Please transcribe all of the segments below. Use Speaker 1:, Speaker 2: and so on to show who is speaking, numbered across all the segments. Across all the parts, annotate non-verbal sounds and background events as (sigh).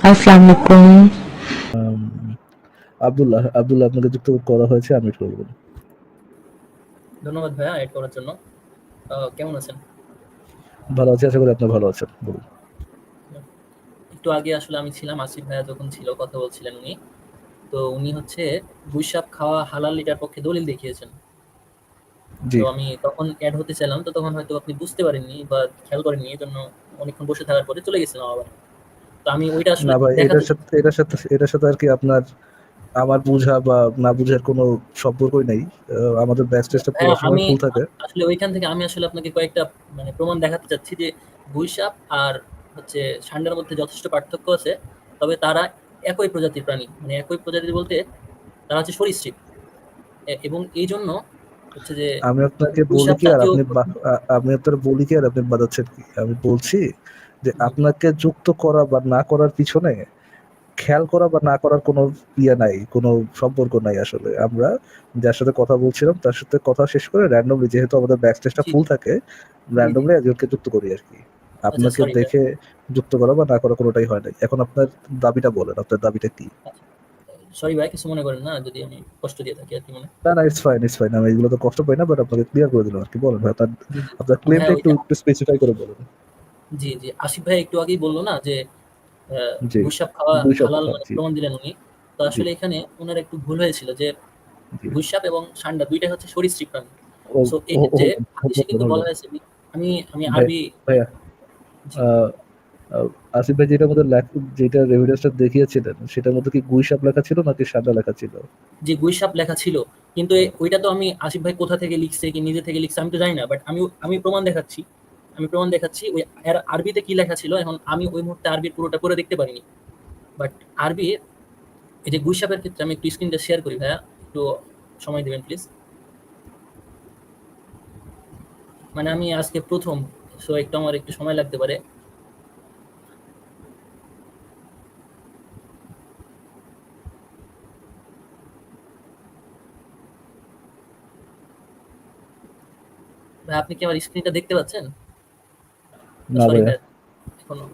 Speaker 1: আসসালামু আলাইকুম
Speaker 2: আব্দুল্লাহ আব্দুল্লাহ আপনাকে যুক্ত করা হয়েছে আমি বলব।
Speaker 3: ধন্যবাদ ভাইয়া এড করার জন্য। আহ, কেমন আছেন?
Speaker 2: ভালো আছি আশা করি আপনি ভালো আছেন বলুন।
Speaker 3: একটু আগে আসলে আমি ছিলাম আসিফ ভাইয়া যখন ছিল কথা বলছিলেন উনি। তো উনি হচ্ছে গুইসাপ খাওয়া হালাল এটার পক্ষে দলিল দেখিয়েছেন।
Speaker 2: জি।
Speaker 3: তো আমি তখন অ্যাড হতে চাইলাম তো তখন হয়তো আপনি বুঝতে পারেননি বা খেয়াল করেননি এই জন্য অনেকক্ষণ বসে থাকার পরে চলে গেছিলাম আবার। তো আমি ওইটা আসলে
Speaker 2: না ভাই এটার সাথে এটার সাথে এটার সাথে আর কি আপনার আমার বুঝা বা না বুঝার কোনো সম্পর্কই নেই। আমাদের ব্যাচ টেস্টটা পুরো
Speaker 3: হ্যাঁ,
Speaker 2: সময় ফুল থাকে।
Speaker 3: আসলে ওইখান থেকে আমি আসলে আপনাকে কয়েকটা মানে প্রমাণ দেখাতে চাচ্ছি যে গুইসাপ আর হচ্ছে ষান্ডার মধ্যে যথেষ্ট পার্থক্য আছে তবে তারা একই প্রজাতির প্রাণী। মানে একই প্রজাতির বলতে তারা হচ্ছে সরীসৃপ। এবং এই জন্য হচ্ছে যে
Speaker 2: আমি আপনাকে বলি কি আর আপনি আমি আপনার বলি কি আর আপনি বাজাচ্ছেন কি? আমি বলছি যে আপনাকে যুক্ত করা বা না করার পিছনে খেয়াল করা বা না করার কোনো ইয়ে নাই কোনো সম্পর্ক নাই আসলে। আমরা যার সাথে কথা বলছিলাম তার সাথে কথা শেষ করে র্যান্ডমলি যেহেতু আমাদের ব্যাক স্টেজটা
Speaker 3: জি।
Speaker 2: ফুল থাকে র্যান্ডমলি একজনকে যুক্ত করি আর কি। আপনাকে দেখে যুক্ত করা বা না করা কোনোটাই হয় নাই। এখন আপনার দাবিটা বলেন আপনার দাবিটা কি?
Speaker 3: সরি ভাই কিছু মনে করেন না যদি আমি কষ্ট দিয়ে থাকি আর কি মনে।
Speaker 2: না না ইটস ফাইন ইটস ফাইন আমি এগুলো তো কষ্ট পাই না বাট আপনাকে ক্লিয়ার করে দিলাম আর কি বলেন ভাই আপনার আপনার ক্লেমটা
Speaker 3: হ্যাঁ,
Speaker 2: একটু স্পেসিফাই করে বলুন।
Speaker 3: জি জি আসিফ ভাই একটু আগেই বলল না যে খাওয়া হালাল মানে। প্রমাণ দিলেন উনি তো আসলে এখানে ওনার একটু ভুল হয়েছিল যে
Speaker 2: জি।
Speaker 3: এবং ষান্ডা দুইটাই হচ্ছে সরীসৃপ প্রাণী সো এই
Speaker 2: ও-
Speaker 3: হাদিসে কিন্তু বলা হয়েছে আমি আমি আরবি
Speaker 2: আসিফ ভাই যেটার মধ্যে যেটা রেভিডেন্সটা দেখিয়েছিলেন সেটার মধ্যে কি গুই সাপ লেখা ছিল নাকি সাদা লেখা ছিল
Speaker 3: যে গুইসাপ লেখা ছিল কিন্তু ওইটা তো আমি আসিফ ভাই কোথা থেকে লিখছে কি নিজে থেকে লিখছে আমি তো জানি না বাট আমি আমি প্রমাণ দেখাচ্ছি আমি প্রমাণ দেখাচ্ছি, ওই আরবিতে কি লেখা ছিল, এখন আমি ওই মুহূর্তে আরবির পুরোটা পড়ে দেখতে পারিনি। বাট আরবি, এই যে গুইসাপের ক্ষেত্রে আমি একটু স্ক্রিনটা শেয়ার করি ভাইয়া, একটু সময় দিবেন প্লিজ মানে আমি আজকে প্রথম সো একটু আমার একটু সময় লাগতে পারে। আপনি কি আমার স্ক্রিনটা দেখতে পাচ্ছেন
Speaker 2: না
Speaker 3: Sorry,
Speaker 2: ভাইয়া
Speaker 3: ভাই, এখনও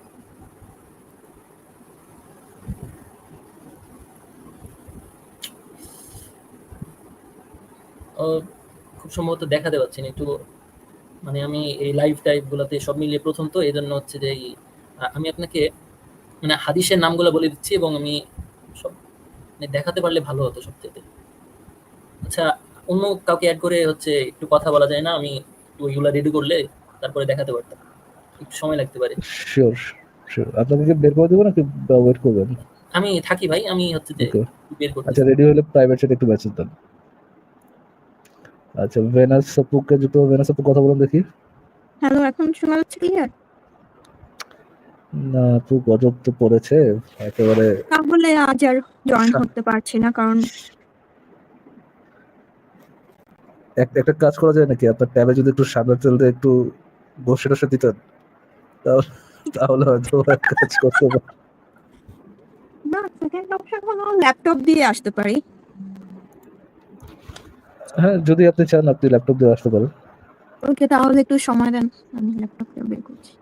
Speaker 3: খুব সম্ভবত দেখাতে পাচ্ছি না একটু মানে আমি এই লাইভ টাইপ গুলাতে সব মিলিয়ে প্রথম তো এই জন্য হচ্ছে যে আমি আপনাকে মানে হাদিসের নামগুলো বলে দিচ্ছি এবং আমি সব মানে দেখাতে পারলে ভালো হতো সবচেয়ে আচ্ছা অন্য কাউকে অ্যাড করে হচ্ছে একটু কথা বলা যায় না আমি ওইগুলা রেডি করলে তারপরে দেখাতে পারতাম। একটু সময় লাগতে পারে।
Speaker 2: শিওর শিওর আপনাকে কি বের করে দেবো নাকি ওয়েট করবেন?
Speaker 3: আমি থাকি ভাই আমি হচ্ছে যে বের করতে
Speaker 2: আচ্ছা রেডি হলে প্রাইভেট চ্যাট একটু মেসেজ দেন। আচ্ছা ভেনাস সাপুকে যুক্ত ভেনাস সাপু কথা বলুন দেখি।
Speaker 4: হ্যালো এখন শোনা যাচ্ছে ক্লিয়ার
Speaker 2: না আপু গজব তো পড়েছে একেবারে
Speaker 4: তাহলে আজ আর জয়েন
Speaker 2: আচ্ছা।
Speaker 4: করতে পারছি না কারণ
Speaker 2: এক- একটা কাজ করা যায় নাকি? আপনার ট্যাবে যদি একটু সাদা তেল দিয়ে একটু বসে টসে দিতেন। তাহলে হয়তো কাজ করতে পারে।
Speaker 4: না সেকেন্ড অপশন হলো ল্যাপটপ দিয়ে আসতে পারি।
Speaker 2: হ্যাঁ যদি আপনি চান আপনি ল্যাপটপ দিয়ে আসতে পারেন।
Speaker 4: ওকে তাহলে একটু সময় দেন আমি ল্যাপটপটা বের করছি।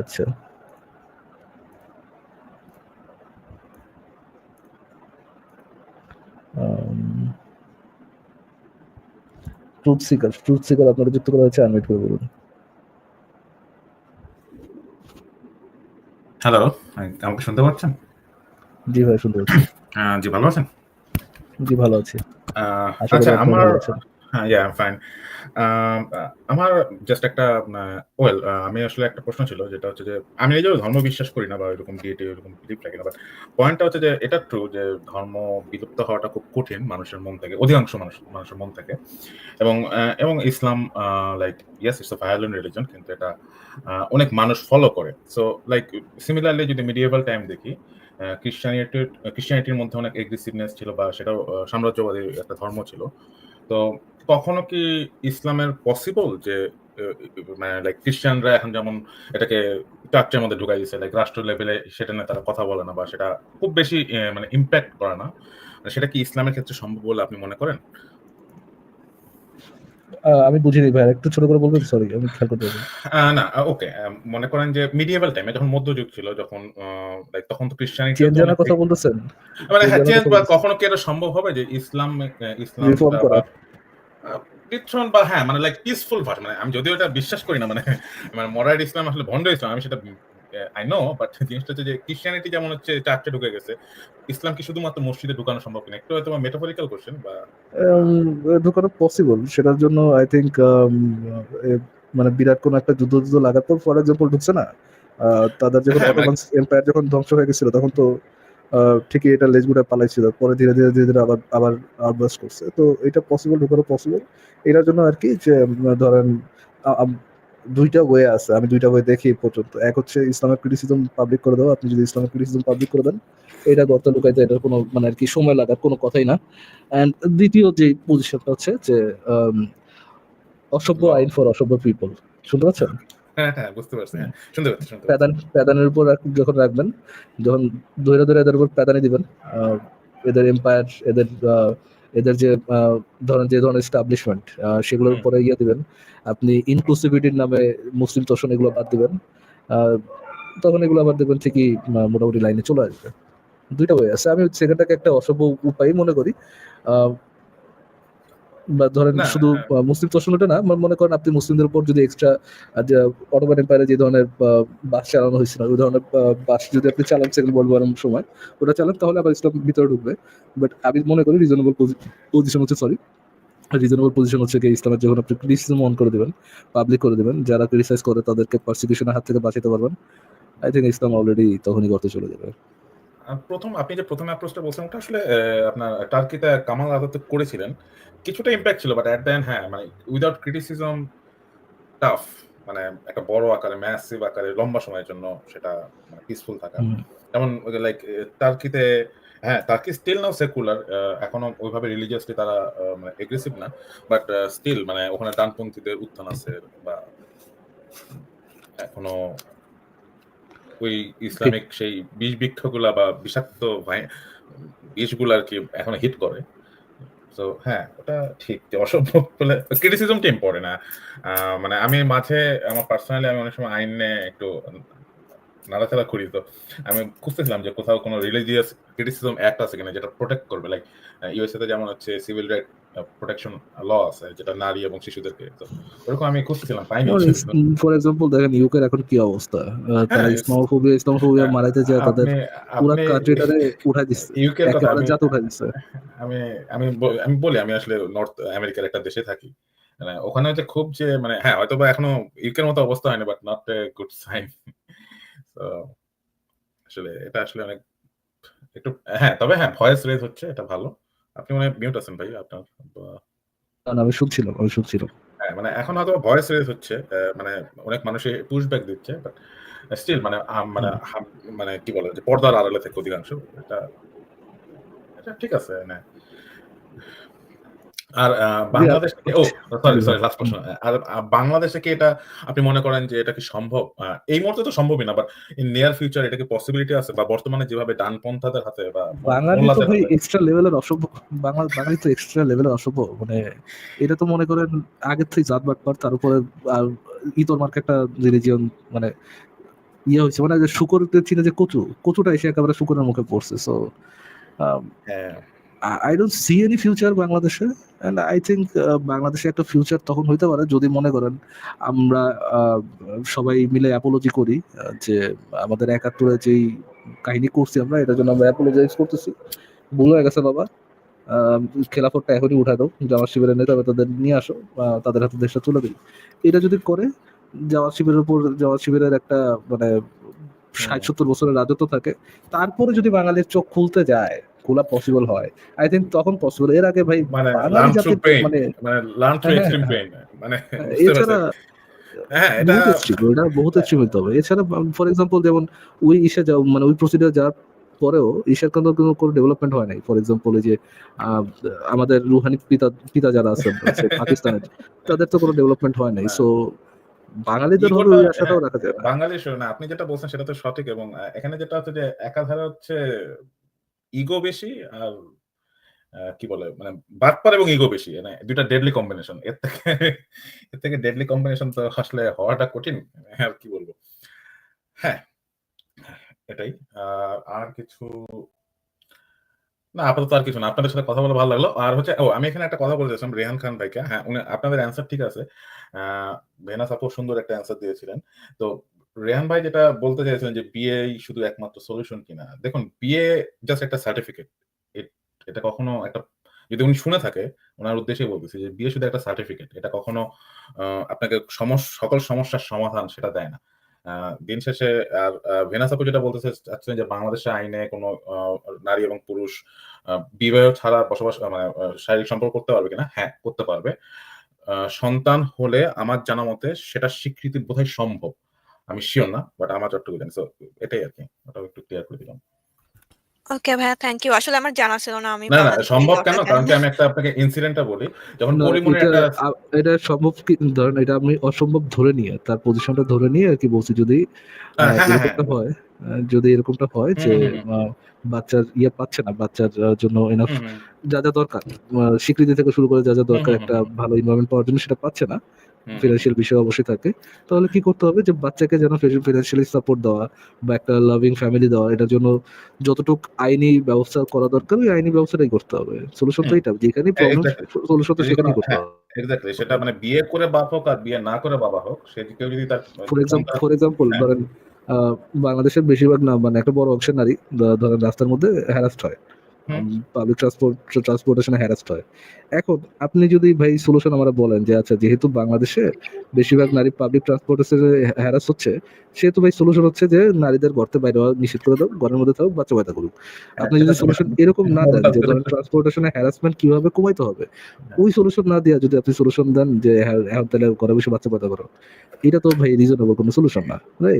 Speaker 2: আচ্ছা। ট্রুথ সিকার ট্রুথ সিকার আপনারা যুক্ত করা হয়েছে আনমিট করে বলুন
Speaker 5: হ্যালো আমাকে শুনতে পাচ্ছেন?
Speaker 2: জি ভাই শুনতে পাচ্ছি।
Speaker 5: জি ভালো আছেন?
Speaker 2: জি ভালো আছি।
Speaker 5: আচ্ছা আমার হ্যাঁ ইয়া ফাইন আমার জাস্ট একটা ওয়েল আমি আসলে একটা প্রশ্ন ছিল, যেটা হচ্ছে যে, আমি নিজেও ধর্ম বিশ্বাস করি না বা এরকম ডিএটি এরকম বিলিভ রাখি না বাট পয়েন্টটা হচ্ছে যে, এটা ট্রু যে ধর্ম বিলুপ্ত হওয়াটা খুব কঠিন মানুষের মন থেকে, অধিকাংশ মানুষ, মানুষের মন থেকে। এবং এবং Islam like yes it's violent religion কিন্তু এটা অনেক মানুষ ফলো করে। সো লাইক সিমিলারলি যদি মিডিয়েবল টাইম দেখি খ্রিস্টানিটির খ্রিস্টানিটির মধ্যে অনেক এগ্রেসিভনেস ছিল বা সেটাও সাম্রাজ্যবাদী একটা ধর্ম ছিল। তো কখনো কি ইসলামের পসিবল যে মানে লাইক খ্রিস্টানরা এখন যেমন এটাকে চার্চের মধ্যে ঢুকাই দিচ্ছে লাইক রাষ্ট্র লেভেলে সেটা নিয়ে তারা কথা বলে না বা সেটা খুব বেশি মানে ইম্প্যাক্ট করে না সেটা কি ইসলামের ক্ষেত্রে সম্ভব বলে আপনি মনে করেন?
Speaker 2: আমি বুঝিনি ভাই একটু ছোট করে বলবেন? সরি আমি খেয়াল করতে
Speaker 5: না ওকে মনে করেন যে মিডিয়েভাল টাইমে যখন মধ্যযুগ ছিল যখন লাইক তখন তো ক্রিশ্চিয়ানিটি
Speaker 2: চেঞ্জ কথা বলতেছেন?
Speaker 5: মানে হ্যাঁ
Speaker 2: চেঞ্জ
Speaker 5: বা কখনো কি এটা সম্ভব হবে যে ইসলাম ইসলাম রিথ্রন বা হ্যাঁ মানে লাইক পিসফুল ভার্স মানে আমি যদিও এটা বিশ্বাস করি না মানে মানে মডার্ন ইসলাম আসলে ভন্ড ইসলাম আমি সেটা আই নো বাট জিনিসটা হচ্ছে যে ক্রিশ্চিয়ানিটি যেমন হচ্ছে চার্চে ঢুকে গেছে ইসলাম কি শুধুমাত্র মসজিদে ঢুকানো সম্ভব কিনা? একটু হয়তো মেটাফরিক্যাল কোশ্চেন বা
Speaker 2: উম, ঢুকানো পসিবল সেটার জন্য আই থিঙ্ক মানে বিরাট কোনো একটা যুদ্ধ যুদ্ধ লাগার পর ফর এক্সাম্পল ঢুকছে না তাদের যখন
Speaker 5: হ্যাঁ,
Speaker 2: অটোমান এম্পায়ার যখন ধ্বংস হয়ে গেছিল তখন তো ঠিকই এটা লেজগুড়া পালাইছিল। পরে ধীরে ধীরে ধীরে ধীরে আবার আবার আউটবাস করছে। তো এটা পসিবল ঢুকানো পসিবল এটার জন্য আর কি যে ধরেন দুইটা ওয়ে আছে। আমি দুইটা ওয়ে দেখি পর্যন্ত। এক হচ্ছে ইসলামের ক্রিটিসিজম পাবলিক করে দেওয়া। আপনি যদি ইসলামের ক্রিটিসিজম পাবলিক করে দেন, এটা গর্ত লুকাইতে এটার কোনো মানে আর কি সময় লাগার কোনো কথাই না। অ্যান্ড দ্বিতীয় যে পজিশনটা হচ্ছে যে অসভ্য আইন ফর অসভ্য পিপল শুনতে পাচ্ছেন?
Speaker 5: হ্যাঁ হ্যাঁ বুঝতে পারছি। হ্যাঁ। শুনতে পাচ্ছি শুনতে
Speaker 2: প্যাদান প্যাদানের উপর যখন রাখবেন যখন ধরে ধরে এদের উপর প্যাদানি দিবেন এদের এম্পায়ার এদের এদের যে ধরেন যে ধরনের এস্টাবলিশমেন্ট সেগুলোর উপরে ইয়ে দিবেন। আপনি ইনক্লুসিভিটির নামে মুসলিম তোষণ এগুলো বাদ দিবেন আহ, তখন এগুলো আবার দেখবেন ঠিকই মোটামুটি লাইনে চলে আসবে। দুইটা ওয়ে আছে। আমি সেকেন্ডটাকে একটা অসভ্য উপায় মনে করি আহ, বা ধরেন শুধু
Speaker 5: হ্যাঁ।
Speaker 2: মুসলিম তোষণটা না মনে করেন আপনি মুসলিমদের উপর যদি এক্সট্রা অটোমান এম্পায়ারে যে ধরনের বাস চালানো হয়েছিল ওই ধরনের বাস যদি আপনি চালান সেকেন্ড ওয়ার্ল্ড ওয়ারের সময় ওটা চালান তাহলে আবার ইসলাম ভিতরে ঢুকবে বাট আমি মনে করি রিজনেবল পজিশন হচ্ছে সরি রিজনেবল পজিশন হচ্ছে কি ইসলামের যখন আপনি ক্রিটিসিজম অন করে দেবেন পাবলিক করে দেবেন যারা ক্রিটিসাইজ করে তাদেরকে পার্সিকিউশনের হাত থেকে বাঁচাতে পারবেন আই থিঙ্ক ইসলাম অলরেডি তখনই করতে চলে যাবে
Speaker 5: প্রথম আপনি যে প্রথম অ্যাপ্রোচটা বলছেন ওটা আসলে আপনার টার্কিতে কামাল আজাদ করেছিলেন কিছুটা ইম্প্যাক্ট ছিল বাট অ্যাট দ্য হ্যাঁ মানে উইদাউট ক্রিটিসিজম টাফ মানে একটা বড় আকারে ম্যাসিভ আকারে লম্বা সময়ের জন্য সেটা পিসফুল থাকা
Speaker 2: হুম।
Speaker 5: যেমন লাইক টার্কিতে হ্যাঁ টার্কি স্টিল নাও সেকুলার এখনও ওইভাবে রিলিজিয়াসলি তারা মানে এগ্রেসিভ না বাট স্টিল মানে ওখানে ডানপন্থীদের উত্থান আছে বা এখনও ওই ইসলামিক সেই বিষ বৃক্ষগুলা বা বিষাক্ত বিষগুলা আর কি এখনও হিট করে। তো হ্যাঁ ওটা ঠিক অসভ্য বলে ক্রিটিসিজমটা ইম্পর্টেন্ট না। মানে আমি মাঝে, আমার পার্সোনালি আমি অনেক সময় আইন একটু নাড়াচাড়া করি। তো আমি খুঁজতেছিলাম যে কোথাও কোনো রিলিজিয়াস ক্রিটিসিজম অ্যাক্ট আছে কিনা যেটা প্রোটেক্ট করবে। লাইক ইউএসএ তে যেমন হচ্ছে সিভিল রাইট প্রোটেকশন ল আছে যেটা নারী এবং শিশুদেরকে। তো ওরকম আমি খুঁজতেছিলাম পাইনি।
Speaker 2: ফর এক্সাম্পল দেখেন ইউকের এখন কি অবস্থা? তারা
Speaker 5: হ্যাঁ,
Speaker 2: ইসলামোফোবিয়া ইসলামোফোবিয়া মারাইতে যায় তাদের পুরো কান্ট্রিটারে উঠাই দিচ্ছে
Speaker 5: ইউকের কথা আমি
Speaker 2: জাত উঠাই দিচ্ছে
Speaker 5: আমি আমি আমি বলি আমি আসলে নর্থ আমেরিকার একটা দেশে থাকি। মানে ওখানে হচ্ছে খুব যে মানে হ্যাঁ হয়তো বা এখনও ইউকের মতো অবস্থা হয়নি but not a good sign তো আসলে এটা আসলে অনেক একটু হ্যাঁ তবে হ্যাঁ ভয়েস রেজ হচ্ছে এটা ভালো। আপনি মানে মিউট আছেন ভাই আপনার
Speaker 2: না, আমি শুনছিলাম আমি শুনছিলাম।
Speaker 5: হ্যাঁ মানে এখন হয়তো ভয়েস রেজ হচ্ছে মানে অনেক মানুষই পুশ ব্যাক দিচ্ছে বাট স্টিল মানে মানে মানে কি বলে যে পর্দার আড়ালে থেকে অধিকাংশ এটা এটা ঠিক আছে না আর বাংলাদেশ ও সরি সরি লাস্ট প্রশ্ন আর বাংলাদেশে কি এটা আপনি মনে করেন যে এটা কি সম্ভব? এই মুহূর্তে তো সম্ভবই না বাট ইন নিয়ার ফিউচার এটা কি পসিবিলিটি আছে? বা বর্তমানে যেভাবে ডানপন্থাদের হাতে বা
Speaker 2: বাঙালি তো ভাই এক্সট্রা লেভেলের অসভ্য বাঙালি বাঙালি তো এক্সট্রা লেভেলের অসভ্য মানে এটা তো মনে করেন আগের থেকে জাত বাটপার তার উপরে আর ইতর মার্কে একটা রিলিজিয়ন মানে ইয়ে হয়েছে মানে যে শুকরতে চিনে যে কচু কচুটা এসে একেবারে শুকরের মুখে পড়ছে সো
Speaker 5: হ্যাঁ।
Speaker 2: I don't see any future বাংলাদেশে অ্যান্ড আই থিঙ্ক বাংলাদেশে একটা ফিউচার তখন হইতে পারে, যদি মনে করেন, আমরা সবাই মিলে অ্যাপোলজি করি যে আমাদের একাত্তরে যেই কাহিনী করছি আমরা, এটার জন্য আমরা অ্যাপোলজাইজ করতেছি। ভুল হয়ে গেছে বাবা। খেলাফতটা এখনই উঠা দাও, জামাত শিবিরের নেতা তাদের নিয়ে আসো তাদের হাতে দেশটা তুলে দিই। এটা যদি করে, জামাত শিবিরের উপর, জামাত শিবিরের একটা মানে ষাট সত্তর বছরের রাজত্ব থাকে, তারপরে যদি বাঙালির চোখ খুলতে যায় খোলা পসিবল হয় আই থিঙ্ক তখন পসিবল এর আগে ভাই
Speaker 5: মানে
Speaker 2: মানে
Speaker 5: মানে
Speaker 2: হ্যাঁ,
Speaker 5: এক্সট্রিম
Speaker 2: হ্যাঁ।
Speaker 5: মানে
Speaker 2: এছাড়া?
Speaker 5: হ্যাঁ এটা
Speaker 2: বহুত হতে হবে এছাড়া ফর এক্সাম্পল যেমন ওই ইসে যাও মানে ওই প্রসিডিউর যাওয়ার পরেও ঈশার কোনো কোনো কোনো ডেভেলপমেন্ট হয় নাই ফর এক্সাম্পল এই যে আহ, আমাদের রুহানি পিতা পিতা যারা আছেন সে পাকিস্তানের তাদের তো কোনো ডেভেলপমেন্ট হয় নাই। সো বাঙালিদের
Speaker 5: ইগোটা-
Speaker 2: হবে ওই আশাটাও রাখা যায়
Speaker 5: বাঙালি আপনি যেটা বলছেন সেটা তো সঠিক এবং এখানে যেটা হচ্ছে যে একাধারে হচ্ছে ইগো বেশি আর কি বলে মানে বাটপার এবং ইগো বেশি মানে দুইটা ডেডলি কম্বিনেশন এর থেকে এর থেকে ডেডলি কম্বিনেশন তো আসলে হওয়াটা কঠিন, আর কি বলব। হ্যাঁ এটাই। আর কিছু? না, আপাতত আর কিছু না। আপনাদের সাথে কথা বলে ভালো লাগল। আর হচ্ছে, ও, আমি এখানে একটা কথা বলতে চাইছিলাম রেহান খান ভাইকে। হ্যাঁ উনি, আপনাদের অ্যান্সার ঠিক আছে। আহ ভেনাস আপু সুন্দর একটা অ্যান্সার দিয়েছিলেন। তো রেহান ভাই যেটা বলতে চাইছেন যে বিএ শুধু একমাত্র সলিউশন কিনা দেখুন বিএ জাস্ট একটা সার্টিফিকেট এটা কখনো একটা যদি উনি শুনে থাকে ওনার উদ্দেশ্যে বলতেছি যে বিয়ে শুধু একটা সার্টিফিকেট এটা কখনো আপনাকে সকল সমস্যার সমাধান সেটা দেয় না। দিন শেষে আর আহ, ভেনাস যেটা বলতে চাচ্ছেন যে বাংলাদেশের আইনে কোনো নারী এবং পুরুষ বিবাহ ছাড়া বসবাস মানে শারীরিক সম্পর্ক করতে পারবে কিনা? হ্যাঁ করতে পারবে। সন্তান হলে আমার জানা মতে সেটা স্বীকৃতি বোধহয় সম্ভব। আমি শিওর না বাট আমার যতটুকু জানি So, এটাই আর কি ওটা একটু ক্লিয়ার করে দিলাম।
Speaker 1: ওকে ভাইয়া থ্যাংক ইউ আসলে আমার জানা ছিল না আমি
Speaker 5: না না সম্ভব কেন? কারণ কি আমি একটা আপনাকে ইনসিডেন্টটা বলি যখন পরিমণি
Speaker 2: এটা
Speaker 5: একটা
Speaker 2: এটা সম্ভব কি ধরেন এটা আমি অসম্ভব ধরে নিয়ে তার পজিশনটা ধরে নিয়ে আর কি বলছি যদি
Speaker 5: হ্যাঁ, হ্যাঁ, হ্যাঁ।
Speaker 2: এরকমটা হয়। যদি এরকমটা হয় যে বাচ্চার ইয়ে পাচ্ছে না বাচ্চার জন্য এনাফ যা যা দরকার স্বীকৃতি থেকে শুরু করে যা যা দরকার একটা ভালো ইনভারনমেন্ট পাওয়ার জন্য সেটা পাচ্ছে না ফিনান্সিয়াল বিষয় অবশ্যই থাকে। তাহলে কি করতে হবে যে বাচ্চাকে যেন ফিনান্সিয়ালি সাপোর্ট দেওয়া বা একটা লাভিং ফ্যামিলি দেওয়া এটার জন্য যতটুক আইনি ব্যবস্থা করা দরকার ওই আইনি ব্যবস্থাটাই করতে হবে। সলিউশন তো এটা যেখানে প্রবলেম সলিউশন তো
Speaker 5: যদি
Speaker 2: সেখানেই করতে
Speaker 5: হ্যাঁ,
Speaker 2: হবে।
Speaker 5: এক্স্যাক্টলি সেটা মানে বিয়ে করে বাপ হোক আর বিয়ে না করে বাবা হোক সে কেউ যদি তার
Speaker 2: ফর এক্সাম্পল ফর এক্সাম্পল। ধরেন আহ, বাংলাদেশের বেশিরভাগ না মানে একটা বড় অংশের নারী ধরেন রাস্তার মধ্যে হ্যারাস্ট হয়। পাবলিক ট্রান্সপোর্ট ট্রান্সপোর্টেশনে হ্যারাস্ট হয়। এখন আপনি যদি ভাই সলিউশন আমরা বলেন যে আচ্ছা যেহেতু বাংলাদেশে বেশিরভাগ নারী পাবলিক ট্রান্সপোর্টেশনে হ্যারাস হচ্ছে সেহেতু ভাই সলিউশন হচ্ছে যে নারীদের গর্তে বাইরে হওয়া করে দাও ঘরের মধ্যে থাকুক বাচ্চা পয়দা করুক আপনি যদি সলিউশন এরকম না দেন যে ট্রান্সপোর্টেশনে হ্যারাসমেন্ট কীভাবে কমাইতে হবে ওই সলিউশন না দিয়া যদি আপনি সলিউশন দেন যে হ্যাঁ এখন তাহলে ঘরে বসে বাচ্চা পয়দা করো এটা তো ভাই রিজনেবল কোনো সলিউশন না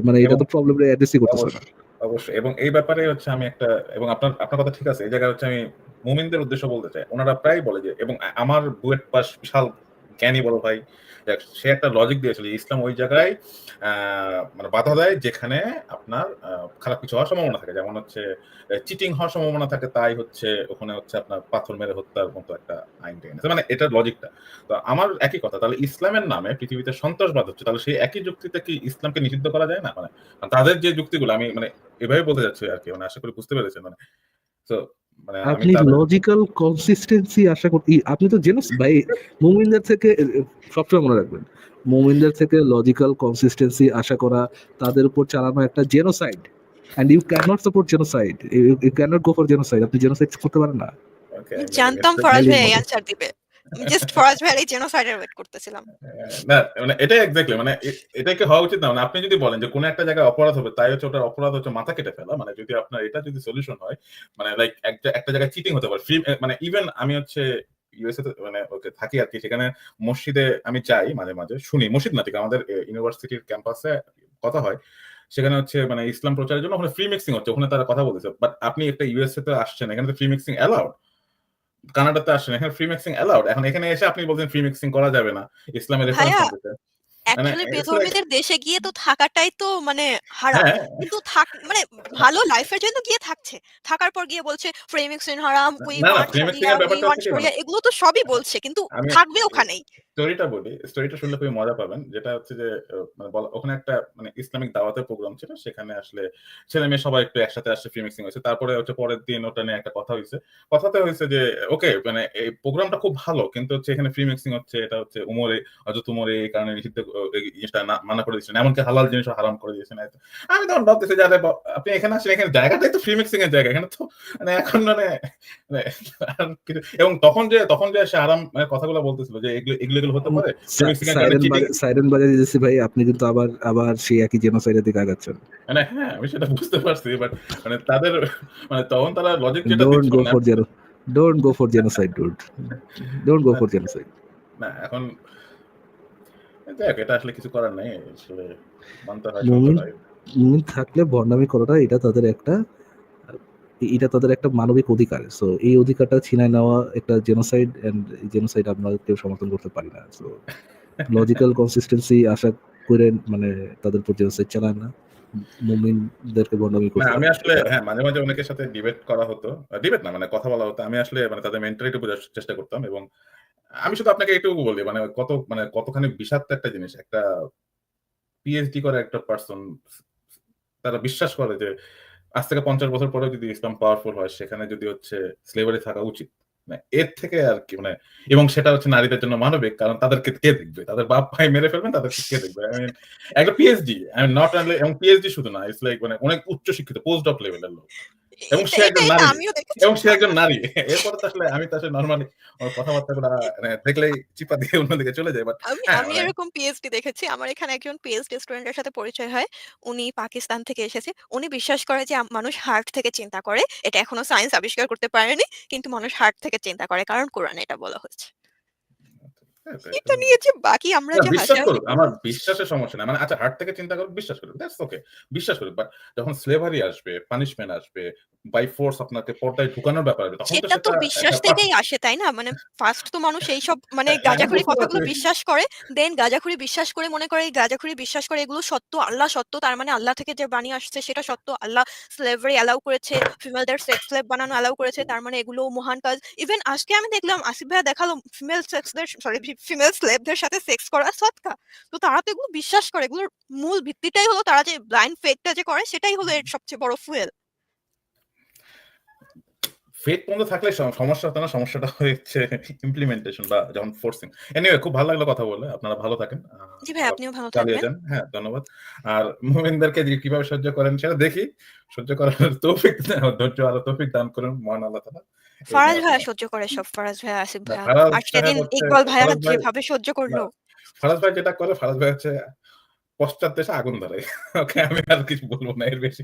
Speaker 2: মানে এটা তো প্রবলেম অ্যাড্রেসই করতেছে না।
Speaker 5: অবশ্যই। এবং এই ব্যাপারে হচ্ছে আমি একটা এবং আপনার আপনার কথা ঠিক আছে এই জায়গায় হচ্ছে আমি মুমিনদের উদ্দেশ্য বলতে চাই। ওনারা প্রায় বলে যে, এবং আমার বুয়েট পাস বিশাল জ্ঞানী বড় ভাই সে একটা লজিক দিয়েছিল ইসলাম ওই জায়গায় মানে বাধা দেয় যেখানে আপনার খারাপ কিছু হওয়ার সম্ভাবনা থাকে। যেমন হচ্ছে চিটিং হওয়ার সম্ভাবনা থাকে, তাই হচ্ছে ওখানে হচ্ছে আপনার পাথর মেরে হত্যার মতো একটা আইন টেনে মানে এটার লজিকটা তো আমার একই কথা, তাহলে ইসলামের নামে পৃথিবীতে সন্ত্রাসবাদ হচ্ছে, তাহলে সেই একই যুক্তিতে কি ইসলামকে নিষিদ্ধ করা যায় না? মানে তাদের যে যুক্তিগুলো, আমি মানে এভাবে বলতে যাচ্ছি আর কি মানে আশা করি বুঝতে পেরেছেন মানে তো
Speaker 2: আপনি লজিক্যাল কনসিস্টেন্সি আশা করি আপনি তো জেনোস ভাই মুমিনদের থেকে সবসময় মনে রাখবেন মুমিনদের থেকে লজিক্যাল কনসিস্টেন্সি আশা করা তাদের উপর চালানো একটা genocide and you can not support genocide you can not go for genocide আপনি জেনোসাইড করতে পারেন না।
Speaker 1: জানতাম ফরাজ ভাই অ্যানসার দিবে। জাস্ট ফরাজ ভাইয়ের জেনোসাইডের ওয়েট করতেছিলাম।
Speaker 5: না মানে এক্স্যাক্টলি মানে কি হওয়া উচিত না। মানে আপনি যদি বলেন যে কোনো একটা জায়গায় অপরাধ হবে, তাই হচ্ছে ওটার অপরাধ হচ্ছে মাথা কেটে ফেলা। মানে যদি আপনার এটা যদি সলিউশন হয় মানে লাইক একটা একটা জায়গায় চিটিং হতে পারে। মানে ইভেন আমি হচ্ছে ইউএসএ মানে ওকে থাকি আর কি, সেখানে মসজিদে আমি যাই মাঝে মাঝে, শুনি। মসজিদ না, ঠিক আমাদের ইউনিভার্সিটির ক্যাম্পাসে কথা হয়। সেখানে হচ্ছে মানে ইসলাম প্রচারের জন্য ওখানে ফ্রি মিক্সিং হচ্ছে, ওখানে তারা কথা বলতেছে। বাট আপনি একটা ইউএসএ তে আসছেন, এখানে তো ফ্রি মিক্সিং অ্যালাউড কানাডাতে আসেন এখানে ফ্রি মিক্সিং অ্যালাউড এখন এখানে এসে আপনি বলছেন ফ্রি মিক্সিং করা যাবে না ইসলামের
Speaker 1: অ্যাকচুয়ালি বেধর্মীদের দেশে গিয়ে তো থাকাটাই তো মানে হারাম।
Speaker 5: হ্যাঁ।
Speaker 1: কিন্তু থাক মানে ভালো লাইফের জন্য গিয়ে থাকছে। থাকার পর গিয়ে বলছে ফ্রেমিক্সিন হারাম এগুলো তো সবই বলছে কিন্তু থাকবে ওখানেই।
Speaker 5: স্টোরিটা বলি স্টোরিটা শুনলে খুবই মজা পাবেন। যেটা হচ্ছে যে মানে ওখানে একটা মানে ইসলামিক দাওয়াতের প্রোগ্রাম ছিল, সেখানে আসলে ছেলে মেয়ে সবাই একটু একসাথে আসছে ফ্রি মিক্সিং হয়েছে। তারপরে হচ্ছে পরের দিন ওটা নিয়ে একটা কথা হয়েছে। কথাতে হয়েছে যে ওকে মানে এই প্রোগ্রামটা খুব ভালো, কিন্তু হচ্ছে এখানে ফ্রি মিক্সিং হচ্ছে, এটা হচ্ছে উমরে হয়তো উমরে এই কারণে নিষিদ্ধ জিনিসটা মানা করে দিচ্ছেন এমনকি হালাল জিনিসও হারাম করে দিয়েছেন। আমি তখন ভাবতেছি যে আপনি এখানে আসেন, এখানে জায়গাটাই তো ফ্রি মিক্সিং এর জায়গা। এখানে তো মানে এখন মানে মানে এবং তখন যে তখন যে সে আরাম মানে কথাগুলো বলতেছিল যে এগুলো হতে পারে।
Speaker 2: সাইরেন
Speaker 5: cheating-
Speaker 2: সাইরেন বাজে দিতেছি ভাই আপনি কিন্তু আবার আবার সেই একই জেনোসাইডের দিকে আগাচ্ছেন।
Speaker 5: মানে হ্যাঁ আমি সেটা বুঝতে পারছি বাট মানে তাদের মানে তখন তারা লজিক যেটা
Speaker 2: don't go for geno don't go for genocide dude don't go for genocide
Speaker 5: না এখন দেখ এটা আসলে কিছু করার নাই আসলে মানতে হয়
Speaker 2: থাকলে ভণ্ডামি করাটা এটা তাদের একটা এটা তাদের একটা মানবিক অধিকার। সো এই অধিকারটা ছিনায় নেওয়া একটা জেনোসাইড এন্ড জেনোসাইড আমরা কেউ সমর্থন করতে পারি না। সো লজিক্যাল কনসিস্টেন্সি আশা করে মানে তাদের উপর জেনোসাইড চালায় না। মুমিনদেরকে বন্ডামি
Speaker 5: না
Speaker 2: করতে
Speaker 5: আমি আসলে হ্যাঁ মাঝে মাঝে অনেকের সাথে ডিবেট করা হতো। ডিবেট না মানে কথা বলা হতো। আমি আসলে মানে তাদের মেন্টালিটি বোঝার চেষ্টা করতাম এবং আমি শুধু আপনাকে এটুকু বলি মানে কত মানে কতখানি বিষাক্ত একটা জিনিস। একটা পিএইচডি করে একটা পার্সন তারা বিশ্বাস করে যে আজ থেকে পঞ্চাশ বছর পরে যদি ইসলাম পাওয়ারফুল হয়, সেখানে যদি হচ্ছে স্লেভারি থাকা উচিত মানে এর থেকে আর কি মানে এবং সেটা হচ্ছে নারীদের জন্য মানবিক, কারণ তাদেরকে কে দেখবে? তাদের বাপ ভাই মেরে ফেলবেন, তাদেরকে কে দেখবে? একটা পিএইচডি নট অনলি এবং পিএইচডি শুধু না ইটস লাইক মানে অনেক উচ্চ শিক্ষিত পোস্ট অফ লেভেলের লোক। এবং সে একজন নারী। এবং সে একজন নারী এরপরে তো আসলে আমি তো আসলে নর্মালি কথাবার্তা গুলা দেখলেই চিপা দিয়ে অন্যদিকে চলে যায় বাট
Speaker 1: আমি আমি এরকম পিএইচডি দেখেছি আমার এখানে একজন পিএইচডি স্টুডেন্টের সাথে পরিচয় হয় উনি পাকিস্তান থেকে এসেছে উনি বিশ্বাস করে যে মানুষ হার্ট থেকে চিন্তা করে এটা এখনও সায়েন্স আবিষ্কার করতে পারেনি কিন্তু মানুষ হার্ট থেকে চিন্তা করে কারণ কোরআনে এটা বলা হচ্ছে এটা নিয়ে যে বাকি আমরা যে
Speaker 5: বিশ্বাস আমার বিশ্বাসের সমস্যা না মানে আচ্ছা হার্ট থেকে চিন্তা বিশ্বাস দ্যাটস ওকে বিশ্বাস বাট যখন স্লেভারি আসবে পানিশমেন্ট আসবে বাই ফোর্স আপনাকে পর্দায় ঢুকানোর ব্যাপার তখন
Speaker 1: সেটা তো বিশ্বাস থেকেই আসে তাই না? মানে ফার্স্ট তো মানুষ এইসব মানে
Speaker 5: হ্যাঁ,
Speaker 1: গাঁজাখুরি
Speaker 5: বুঝতে
Speaker 1: কথাগুলো বিশ্বাস করে দেন গাঁজাখুরি বিশ্বাস করে মনে করে এই গাঁজাখুরি বিশ্বাস করে এগুলো সত্য আল্লাহ সত্য তার মানে আল্লাহ থেকে যে বাণী আসছে সেটা সত্য আল্লাহ স্লেভারি অ্যালাউ করেছে ফিমেলদের সেক্স স্লেভ বানানো অ্যালাউ করেছে তার মানে এগুলো মহান কাজ। ইভেন আজকে আমি দেখলাম আসিফ ভাইয়া দেখাল ফিমেল সেক্সদের সরি ফিমেল স্লেভদের সাথে সেক্স করা সৎকা। তো তারা তো এগুলো বিশ্বাস করে এগুলোর মূল ভিত্তিটাই হলো তারা যে ব্লাইন্ড ফেকটা যে করে সেটাই হলো এর সবচেয়ে বড় ফুয়েল
Speaker 5: ফেট পর্যন্ত থাকলে সমস্যা হতো না সমস্যাটা হচ্ছে ইমপ্লিমেন্টেশন বা যখন ফোর্সিং এনিওয়ে খুব ভালো লাগল কথা বলে আপনারা ভালো থাকেন।
Speaker 1: জি ভাই আপনিও ভালো থাকবেন।
Speaker 5: যান। হ্যাঁ ধন্যবাদ। আর মোমিনদেরকে যে কীভাবে সহ্য করেন সেটা দেখি সহ্য করার (laughs) তৌফিক ধৈর্য আলো তৌফিক দান করুন মহান আল্লাহ তাআলা।
Speaker 1: ফারাজ ভাইয়া সহ্য করে সব ফারাজ ভাইয়া আসিফ
Speaker 5: না,
Speaker 1: ভাইয়া।
Speaker 5: ফারাজ
Speaker 1: আর সেদিন
Speaker 5: সাহেব হচ্ছে-
Speaker 1: ইকবাল ভাইয়া যেভাবে সহ্য করল।
Speaker 5: ফারাজ ভাই যেটা করে ফারাজ ভাই হচ্ছে পশ্চাৎ দেশে আগুন ধরে। ওকে আমি আর কিছু বলব না এর বেশি।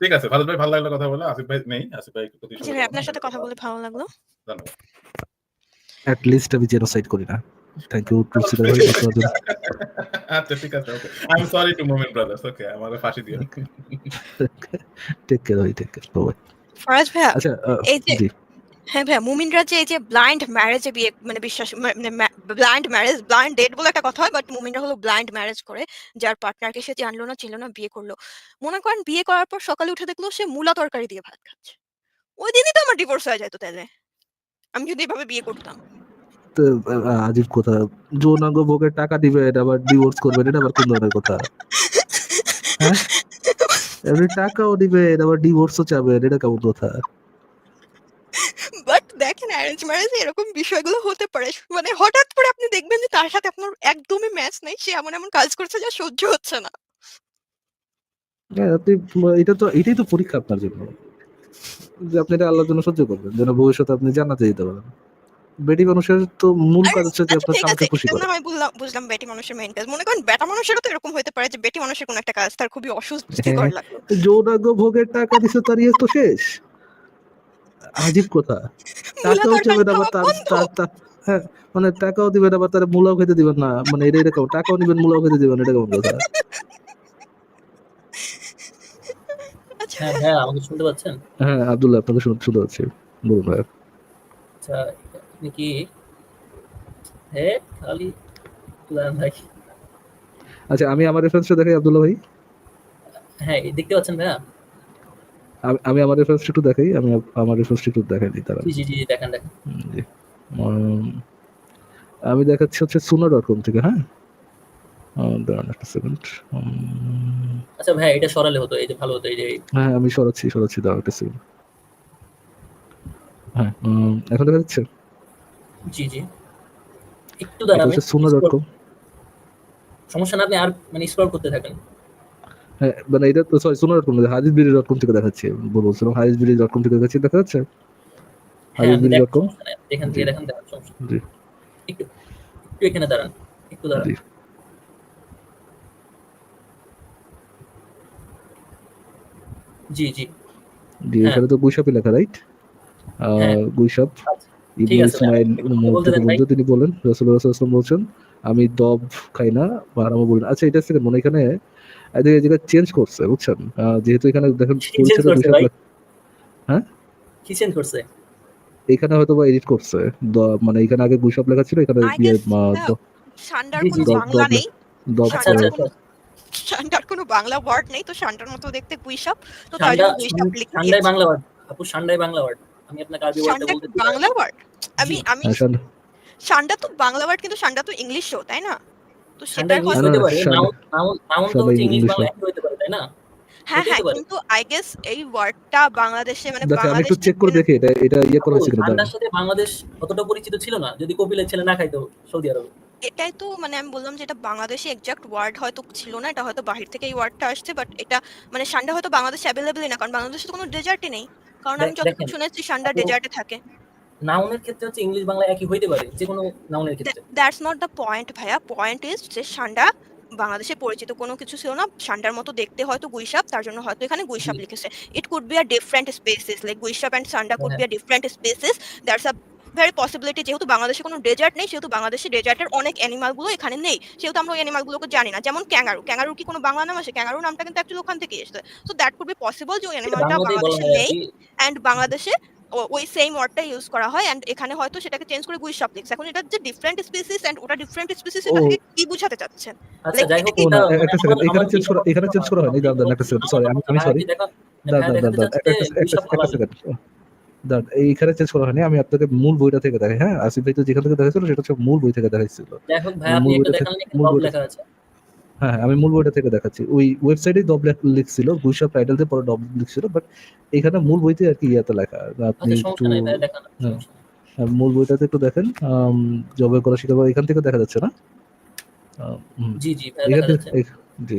Speaker 5: ঠিক আছে ফারাজ ভাই ভালো লাগল কথা বলে আসিফ ভাই নেই আসিফ ভাই
Speaker 1: জি ভাই আপনার সাথে কথা বলে ভালো লাগল।
Speaker 5: ধন্যবাদ।
Speaker 2: অ্যাট লিস্ট আমি জেনোসাইড করি না। থ্যাংক ইউ টুসিদা ভাই
Speaker 5: আচ্ছা ঠিক আছে okay I am sorry to moment brothers okay আমার ফাঁসি দিও।
Speaker 2: টেক কেয়ার ভাই টেক কেয়ার বাই
Speaker 1: ফারাজ ভাইয়া
Speaker 2: আচ্ছা
Speaker 1: এই যে- হ্যাঁ ভাইয়া মুমিনরা যে এই যে ব্লাইন্ড ম্যারেজে বিয়ে মানে বিশ্বাস মানে ব্লাইন্ড ম্যারেজ ব্লাইন্ড ডেট বলে একটা কথা হয় বাট মুমিনরা হলো ব্লাইন্ড ম্যারেজ করে যার পার্টনারকে সে জানলো না ছিল না বিয়ে করল। মনে করেন বিয়ে করার পর সকালে উঠে দেখল সে মূলা তরকারি দিয়ে ভাত খাচ্ছে। ওই দিনই তো আমার ডিভোর্স হয়ে যেত তাহলে আমি যদি এভাবে বিয়ে করতাম।
Speaker 2: আজীব কথা। যৌনাঙ্গ ভোগের টাকা দিবেন আবার ডিভোর্স করবেন এটা আবার কোন ধরনের কথা? হ্যাঁ? এমনি টাকাও দিবেন আবার ডিভোর্সও চাবেন এটা কেমন কথা?
Speaker 1: বাট দেখেন অ্যারেঞ্জ ম্যারেজে এরকম বিষয়গুলো হতে পারে। মানে হঠাৎ করে আপনি দেখবেন যে তার সাথে আপনার একদমই ম্যাচ নেই সে এমন এমন কাজ করছে যা সহ্য হচ্ছে না।
Speaker 2: হ্যাঁ, আপনি এটা তো এটাই তো পরীক্ষা আপনার জন্য। যে আপনি এটা আল্লাহর জন্য সহ্য করবেন যেন ভবিষ্যতে আপনি জানাতে যেতে পারেন। বেটি মানুষের তো মূল কাজ হচ্ছে যে
Speaker 1: আচ্ছা
Speaker 2: আপনার স্বামীকে খুশি করা।
Speaker 1: না হয় বুঝলাম বুঝলাম বেটি মানুষের মেইন কাজ মনে করেন বেটা মানুষেরও তো এরকম হতে পারে যে বেটি মানুষের কোনো একটা কাজ তার খুবই অস্বস্তিকর
Speaker 2: হ্যাঁ।
Speaker 1: লাগল।
Speaker 2: যৌনাঙ্গ ভোগের টাকা দিছে তার ইয়ে তো শেষ। আজীব কথা।
Speaker 1: মূলা
Speaker 2: টাকাও চাবেন আবার তার তার- তার- হ্যাঁ মানে টাকাও দিবেন আবার তার মূলাও খেতে দিবেন না। মানে এটা এরকম টাকাও নিবেন মূলাও খেতে দিবেন এটা কেমন কথা?
Speaker 1: আচ্ছা।
Speaker 3: হ্যাঁ হ্যাঁ আমাকে শুনতে পাচ্ছেন?
Speaker 2: হ্যাঁ আব্দুল্লাহ আপনাকে শুনতে শুনতে পাচ্ছি। বলুন ভাই।
Speaker 3: আচ্ছা আপনি কি হ্যাঁ খালি তুলান ভাই
Speaker 2: আচ্ছা আমি আমার রেফারেন্সটা দেখাই আব্দুল্লাহ ভাই।
Speaker 3: হ্যাঁ দেখতে পাচ্ছেন ভাইয়া
Speaker 2: আমি- আমি আমার রেফারেন্সটা একটু দেখাই আমি আমার রেফারেন্সটা একটু দেখাই দিই তারা
Speaker 3: জি জি দেখেন দেখেন।
Speaker 2: জি। আমি দেখাচ্ছি হচ্ছে সুনো ডট কম থেকে হ্যাঁ? দাঁড়ান একটা সেকেন্ড
Speaker 3: আচ্ছা ভাই এটা সরালে হতো এই যে ভালো হতো এই যে
Speaker 2: হ্যাঁ আমি সরাচ্ছি সরাচ্ছি দাঁড়ান একটা সেকেন্ড হ্যাঁ এখন দেখা যাচ্ছে?
Speaker 3: জি জি। একটু দাঁড়াবেন
Speaker 2: সুনো
Speaker 3: সমস্যা না আপনি আর মানে স্ক্রল করতে থাকেন।
Speaker 2: হ্যাঁ মানে এটা তো সরি সুনো ডট কম হাদিস বিডি ডট কম থেকে দেখাচ্ছি বলছিলাম হাদিস বিডি ডট কম থেকে দেখাচ্ছি দেখা যাচ্ছে হাদিস বিডি ডট কম
Speaker 3: এখান থেকে দেখেন সমস্যা
Speaker 2: জি।
Speaker 3: একটু একটু এখানে দাঁড়ান একটু দাঁড়ান।
Speaker 2: জি।
Speaker 3: জি জি। হ্যাঁ।
Speaker 2: এখানে তো গুইসাপি লেখা রাইট
Speaker 3: হ্যাঁ।
Speaker 2: গুইসাপ
Speaker 3: আচ্ছা,
Speaker 2: তিনি বলেন বলছেন আমি দব খাই না বলি আচ্ছা এটা সেকেন্ড মনে এখানে জায়গা চেঞ্জ করছে বুঝছেন? যেহেতু এখানে দেখেন? লেখা-
Speaker 3: কি চেঞ্জ করছে?
Speaker 2: এখানে হয়তো বা এডিট করছে। দ- মানে এখানে আগে গুইসাপ লেখা ছিল এখানে
Speaker 1: হ্যাঁ।
Speaker 2: দ-
Speaker 1: সান্ডার
Speaker 3: জি, জি,
Speaker 1: কোনো বাংলা নেই।
Speaker 3: আচ্ছা আচ্ছা। আচ্ছা।
Speaker 1: শান্ডার কোনো বাংলা ওয়ার্ড নেই তো শান্ডার মতো দেখতে গুইসাপ তো
Speaker 3: ঠান্ডা
Speaker 1: জন্য গুইসাপ লিখে দিয়েছি।
Speaker 3: বাংলা ওয়ার্ড আপু ঠান্ডায় বাংলা ওয়ার্ড আমি আপনাকে আরবি ওয়ার্ডটা বলতে
Speaker 1: বাংলা ওয়ার্ড? আমি আমি
Speaker 2: শান্ডা
Speaker 1: তো বাংলা ওয়ার্ড কিন্তু শান্ডা তো ইংলিশও তাই না? তো
Speaker 3: ইংলিশ
Speaker 2: না,
Speaker 3: হতে পারে নাউন তো হচ্ছে ইংলিশ
Speaker 2: ইংলিশ
Speaker 3: বাংলা হতে পারে তাই না?
Speaker 1: হ্যাঁ হ্যাঁ কিন্তু আই গেস এই ওয়ার্ডটা বাংলাদেশে মানে
Speaker 2: আমি একটু চেক করে দেখি এটা এটা ইয়ে করা হয়েছে কিনা
Speaker 3: ঠান্ডার সাথে বাংলাদেশ অতটা পরিচিত ছিল না যদি কপিলের ছেলে না খাইতো সৌদি আরবে।
Speaker 1: এটাই তো মানে আমি বললাম যে এটা বাংলাদেশে এক্সাক্ট ওয়ার্ড হয়তো ছিল না এটা হয়তো বাহির থেকে এই ওয়ার্ডটা আসছে বাট এটা মানে সান্ডা হয়তো বাংলাদেশে অ্যাভেলেবলই না কারণ বাংলাদেশে তো কোনো ডেজার্টই নেই। কারণ আমি যতটুকু শুনেছি সান্ডা ডেজার্টে থাকে।
Speaker 3: নাউনের ক্ষেত্রে হচ্ছে ইংলিশ বাংলা একই হইতে পারে যে কোনো নাউনের ক্ষেত্রে।
Speaker 1: দ্যাটস নট দ্য পয়েন্ট ভাইয়া। পয়েন্ট ইজ যে সান্ডা বাংলাদেশে পরিচিত কোনো কিছু ছিল না সান্ডার মতো দেখতে হয়তো গুইসাপ তার জন্য হয়তো এখানে গুইসাপ লিখেছে। It could be a different species like গুইসাপ and সান্ডা could. Be a different species that's a very possibility যেহেতু বাংলাদেশে কোনো ডেজার্ট নেই সেহেতু বাংলাদেশে ডেজার্টের অনেক অ্যানিমালগুলো এখানে নেই সেহেতু আমরা ওই অ্যানিমালগুলোকে জানি না। যেমন ক্যাঙ্গারু ক্যাঙ্গারুর কি কোনো বাংলা নাম আছে? ক্যাঙ্গারু নামটা কিন্তু অ্যাকচুয়ালি ওখান থেকে এসেছে। So that could be possible যে ওই অ্যানিমালটা বাংলাদেশে নেই। অ্যান্ড বাংলাদেশে ওই সেম ওয়ার্ডটা ইউজ করা হয় অ্যান্ড এখানে হয়তো সেটাকে চেঞ্জ করে গুইসাপ লিখছে এখন এটা যে ডিফারেন্ট স্পিসিস অ্যান্ড ওটা ডিফারেন্ট স্পিসিস এটা কি বুঝাতে চাচ্ছেন
Speaker 3: আচ্ছা যাই হোক
Speaker 2: একটা
Speaker 3: মানে
Speaker 2: সেকেন্ড এখানে চেঞ্জ করা এখানে চেঞ্জ করা হয়নি। দাঁড়ান দাঁড়ান একটা সেকেন্ড সরি আমি আমি সরি দাঁড়ান দাঁড়ান একটা। সেকেন্ড দাঁড়ান এইখানে চেঞ্জ করা হয়নি আমি আপনাকে মূল বইটা থেকে দেখাই হ্যাঁ? আসিফ ভাই তো যেখান থেকে দেখাইছিল সেটা হচ্ছে মূল বই থেকে দেখাইছিল। মূল বইটা মূল বইটা-
Speaker 3: লেখা আছে।
Speaker 2: হ্যাঁ হ্যাঁ, আমি মূল বইটা থেকে দেখাচ্ছি। ওই ওয়েবসাইটেই ডব লেখ- লিখছিল গুইসাপ টাইটেল দিয়ে পরে ডব লিখছিল বাট এখানে মূল বইতে আর কি ইয়াতে লেখা। আপনি
Speaker 3: আচ্ছা
Speaker 2: একটু হ্যাঁ। হ্যাঁ, মূল বইটাতে একটু দেখেন জবে করা শিখাবো এখান থেকে দেখা যাচ্ছে না?
Speaker 3: জি জি
Speaker 2: এখান থেকে জি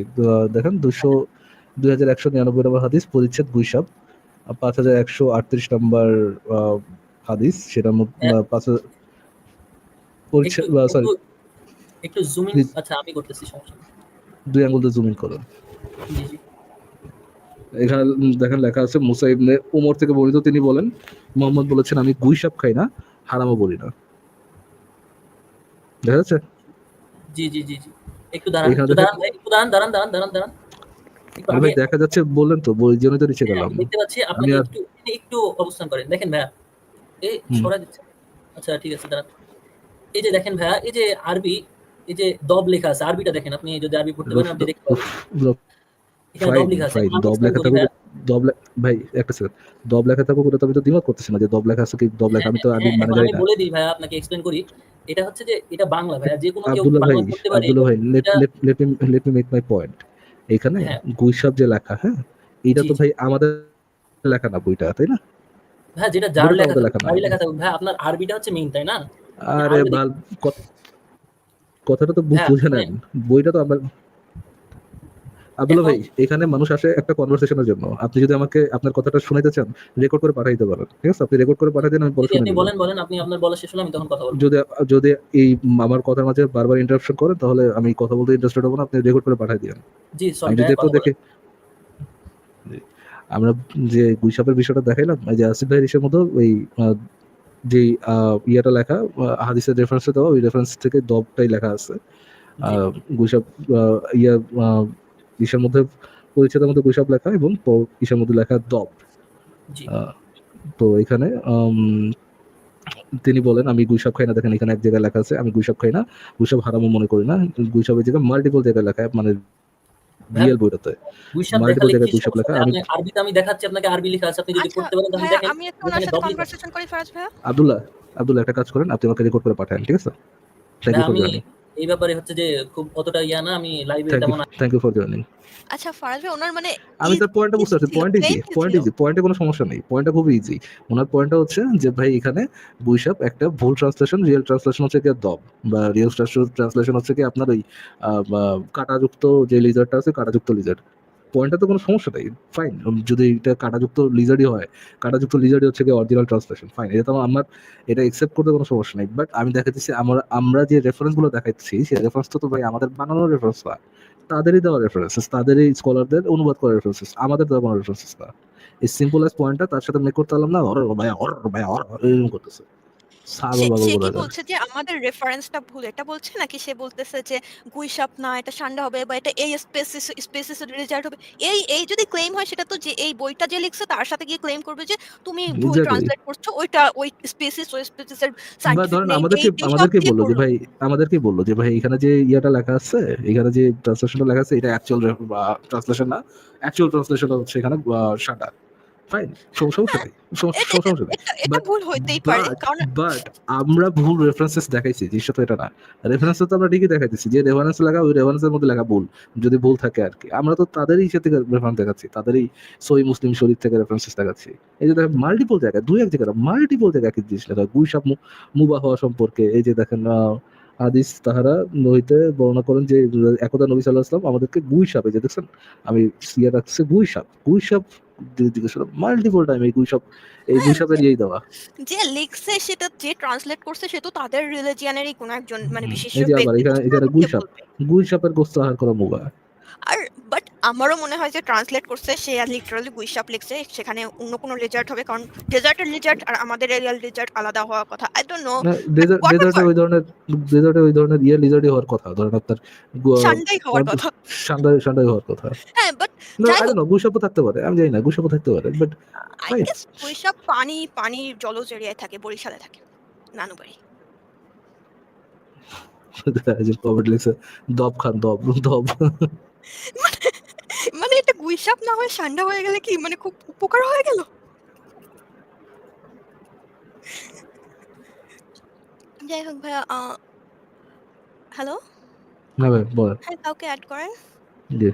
Speaker 2: দেখেন দুশো দুই হাজার একশো নিরানব্বই নম্বর হাদিস পরিচ্ছেদ গুইসাপ আর পাঁচ হাজার একশো আটত্রিশ নম্বর হাদিস মধ্যে
Speaker 3: হ্যাঁ।
Speaker 2: পাঁচ হাজার
Speaker 3: একটু-
Speaker 2: সরি
Speaker 3: একটু- একটু জুম ইন আচ্ছা আমি করতেছি সমস্যা
Speaker 2: দুই আঙ্গুল জুম ইন করুন এখানে দেখেন লেখা আছে মুসা ইবনে উমর থেকে বর্ণিত তিনি বলেন মোহাম্মদ বলেছেন আমি গুইসাপ খাই না হারামও বলি না। দেখা যাচ্ছে?
Speaker 3: জি জি জি জি। একটু দাঁড়ান একটু দাঁড়ান ভাই, একটু দাঁড়ান দাঁড়ান দাঁড়ান দাঁড়ান।
Speaker 2: ভাই দেখা যাচ্ছে বললেন তো বই জন্য তো নিচে
Speaker 3: হ্যাঁ,
Speaker 2: গেলাম।
Speaker 3: দেখতে পাচ্ছি আপনি একটু একটু অবস্থান করেন। দেখেন ভাইয়া এই। সরা দিচ্ছে। আচ্ছা ঠিক আছে দাঁড়ান। এই যে দেখেন ভাইয়া এই যে আরবি এই যে দব লেখা আছে আরবিটা দেখেন আপনি যদি আরবি পড়তে পারেন আপনি দেখতে পাবেন। দব লেখা আছে।
Speaker 2: দব লেখা দব ভাই একটা সেকেন্ড দব লেখা থাকুক ওটা তো আমি তো দিমাগ করতেছি না যে দব লেখা আছে কি দব লেখা আমি তো আগে
Speaker 3: হ্যাঁ,
Speaker 2: মানে জানি না
Speaker 3: বলে দিই ভাইয়া আপনাকে এক্সপ্লেন করি। এটা হচ্ছে যে এটা বাংলা ভাইয়া যে কোনো কেউ
Speaker 2: ভাই
Speaker 3: বাংলা পড়তে পারে।
Speaker 2: আব্দুল্লাহ ভাই let let let let me make my point এখানে গুইসব যে লেখা হ্যাঁ? এটা তো ভাই আমাদের লেখা না বইটা তাই না?
Speaker 3: হ্যাঁ যেটা যার লেখা
Speaker 2: লেখা
Speaker 3: থাকুক ভাই আপনার আরবিটা হচ্ছে মেইন তাই না?
Speaker 2: আরে ভালো কথাটা তো
Speaker 3: হ্যাঁ,
Speaker 2: বুঝে
Speaker 3: শুনেন।
Speaker 2: নেন। বইটা তো আমরা আব্দুল্লাহ ভাই এখানে মানুষ আসে একটা কনভারসেশনের জন্য। আপনি যদি আমাকে আপনার কথাটা শোনাইতে চান রেকর্ড করে পাঠাইতে পারেন ঠিক আছে? আপনি রেকর্ড করে পাঠাই দেন আমি
Speaker 3: যদি
Speaker 2: শুনে
Speaker 3: বলেন বলেন আপনি আপনার বলা শেষ হলো আমি তখন কথা বলব।
Speaker 2: যদি যদি এই আমার কথার মাঝে বারবার ইন্টারাপশন করেন তাহলে আমি কথা বলতে ইন্টারেস্টেড হব না আপনি রেকর্ড করে পাঠাই দিন
Speaker 3: জি সরি
Speaker 2: যদি একটু দেখে আমরা যে গুইসাপের বিষয়টা দেখাইলাম যে আসিফ ভাই ইসের মতো ওই যে ইয়েটা লেখা হাদিসের রেফারেন্সে দেওয়া ওই রেফারেন্স থেকে দবটাই লেখা আছে। গুইসাপ ইয়া ইসের মধ্যে পরিচ্ছেদের মধ্যে গুইসাপ লেখা এবং প- ইসের মধ্যে লেখা দব। তো এখানে তিনি বলেন আমি গুইসাপ খাই না। দেখেন এখানে এক জায়গায় লেখা আছে আমি গুইসাপ খাই না। গুইসাপ হারামও মনে করি না। গুইসাপ এই জায়গায় মাল্টিপল জায়গায় লেখা মানে রিয়েল বইটাতে। multiple জায়গায়
Speaker 3: কি
Speaker 2: গুইসাপ লেখা, আমি-
Speaker 3: আরবিতে আমি দেখাচ্ছি আপনাকে আরবি লেখা আছে আপনি যদি
Speaker 1: আচ্ছা
Speaker 3: পড়তে পারেন তাহলে দেখেন।
Speaker 1: আমি একটু ওনার সাথে কনভারসেশন করি ফারাজ ভাইয়া।
Speaker 2: আব্দুল্লাহ আব্দুল্লাহ একটা কাজ করেন আপনি আমাকে রেকর্ড করে পাঠান ঠিক আছে? থ্যাংক ইউ ফর
Speaker 3: এই ব্যাপারে হচ্ছে যে খুব অতটা ইয়া না আমি লাইভে তেমন
Speaker 2: থ্যাংক ইউ ফর জয়েনিং
Speaker 1: আচ্ছা ফারাজ ভাই ওনার মানে
Speaker 2: আমি তার পয়েন্টটা বুঝতে পারছি পয়েন্ট ইজি পয়েন্ট? ইজি পয়েন্টে কোনো সমস্যা নেই পয়েন্টটা খুব ইজি ওনার পয়েন্টটা হচ্ছে যে ভাই এখানে বুইসাপ একটা ভুল ট্রান্সলেশন রিয়েল ট্রান্সলেশন হচ্ছে কি দব বা রিয়েল ট্রান্সলেশন হচ্ছে কি আপনার ওই আহ, কাটাযুক্ত যে লিজারটা আছে কাটাযুক্ত লিজার পয়েন্টটা তো কোনো সমস্যা নেই ফাইন যদি এটা কাটাযুক্ত লিজারই হয়, কাটাযুক্ত লিজারই হচ্ছে গিয়ে অরিজিনাল ট্রান্সলেশন ফাইন এটা তো আমার এটা একসেপ্ট করতে কোনো সমস্যা নেই বাট আমি দেখাচ্ছি আমরা আমরা যে রেফারেন্সগুলো দেখাচ্ছি সেই রেফারেন্স তো ভাই আমাদের বানানোর রেফারেন্স না, তাদেরই দেওয়া রেফারেন্সেস তাদেরই স্কলারদের অনুবাদ করা রেফারেন্সেস আমাদের দেওয়া কোনো রেফারেন্সেস না। এই সিম্পল অ্যাজ পয়েন্টটা তার সাথে মেক করতে পারলাম না অর ভাই অর ভাই অর এরকম করতেছে।
Speaker 1: সে কি বলছে যে আমাদের রেফারেন্সটা ভুল? এটা বলছে নাকি সে বলতেছে যে গুইসাপ না এটা সান্ডা হবে বা এটা এই স্পেসিস স্পেসিস রেজাল্ট হবে? এই এই যদি ক্লেম হয় সেটা তো যে এই বইটা যে লিখছে তার সাথে গিয়ে ক্লেম করবে যে তুমি ভুল ট্রান্সলেট করছ ওইটা ওই স্পেসিস ওই স্পেসিসের সাইন্টিফিক
Speaker 2: ধরেন আমাদেরকে আমাদেরকে বলল যে ভাই আমাদেরকে বলল যে ভাই এখানে যে ইয়াটা লেখা আছে এখানে যে ট্রান্সলেশনটা লেখা আছে এটা অ্যাকচুয়াল ট্রান্সলেশন না অ্যাকচুয়াল ট্রান্সলেশন হচ্ছে এখানে সাদা ফাইন সমস্যা নেই সমস্যা
Speaker 1: এটা
Speaker 2: সমস্যা নেই।
Speaker 1: এটা ভুল হইতেই পারে কারণ
Speaker 2: বাট আমরা ভুল রেফারেন্সেস দেখাইছি জিনিসটা তো এটা না। রেফারেন্স তো আমরা ঠিকই দেখাইতেছি যে রেফারেন্স লাগা ওই রেফারেন্সের মধ্যে লেখা ভুল যদি ভুল থাকে আর কি। আমরা তো তাদেরই ইসে থেকে রেফারেন্স দেখাচ্ছি তাদেরই সই মুসলিম শরীফ থেকে রেফারেন্সেস দেখাচ্ছি। এই যে দেখেন মাল্টিপল জায়গায় দুই এক জায়গায় মাল্টিপল জায়গায় একই জিনিস লেখা গুইসাপ মুবা হওয়া সম্পর্কে এই যে দেখেন আহ, হাদিস তাহারা নহিতে বর্ণনা করেন যে একদা নবী সাল্লাহ আসলাম আমাদেরকে গুই সাপ যে দেখছেন আমি সিয়া রাখছে গুই সাপ। গুই সাপ জিজ্ঞেস মাল্টিপল টাইম এই গুই সাপ এই গুই সাপের ইয়েই দেওয়া
Speaker 1: যে লিখছে সেটা যে ট্রান্সলেট করছে সে তো তাদের রিলিজিয়ানেরই কোনো একজন মানে বিশেষ
Speaker 2: এখানে- এখানে গুইসাপ।
Speaker 1: বলবে।
Speaker 2: গোস্ত আহার করা
Speaker 1: বাট আমারও মনে হয় যে ট্রান্সলেট করছে সে লিটারালি গুইসাপ লিখছে সেখানে অন্য কোনো রেজাল্ট হবে কারণ ডেজার্টের রিজাল্ট আর আমাদের এরিয়াল রিজাল্ট আলাদা হওয়ার কথা। আই ডোন্ট নো
Speaker 2: ডেজার্ট ওই ধরনের ডেজার্টে ওই ধরনের ইয়ে লিজার্ডই হওয়ার কথা। ধরেন আপনার
Speaker 1: সান্ডাই হওয়ার কথা।
Speaker 2: সান্ডাই সান্ডাই হওয়ার কথা।
Speaker 1: হ্যাঁ বাট
Speaker 2: না আই ডোন্ট নো গুইসাপও থাকতে পারে আমি জানি না গুইসাপও থাকতে পারে বাট
Speaker 1: আই গেস গুইসাপ পানি পানি জলজ এরিয়ায় থাকে বরিশালে থাকে নানুবাড়ি। (laughs)
Speaker 2: যে কমেন্ট লিখছে দব খান দব দব।
Speaker 1: গুইসাপ না হয়ে সান্ডা হয়ে গেলে কি? মানে খুব উপকার হয়ে গেল? যাই হোক ভাইয়া হ্যালো?
Speaker 2: না ভাই বল
Speaker 1: হ্যাঁ কাউকে অ্যাড করেন?
Speaker 2: জি।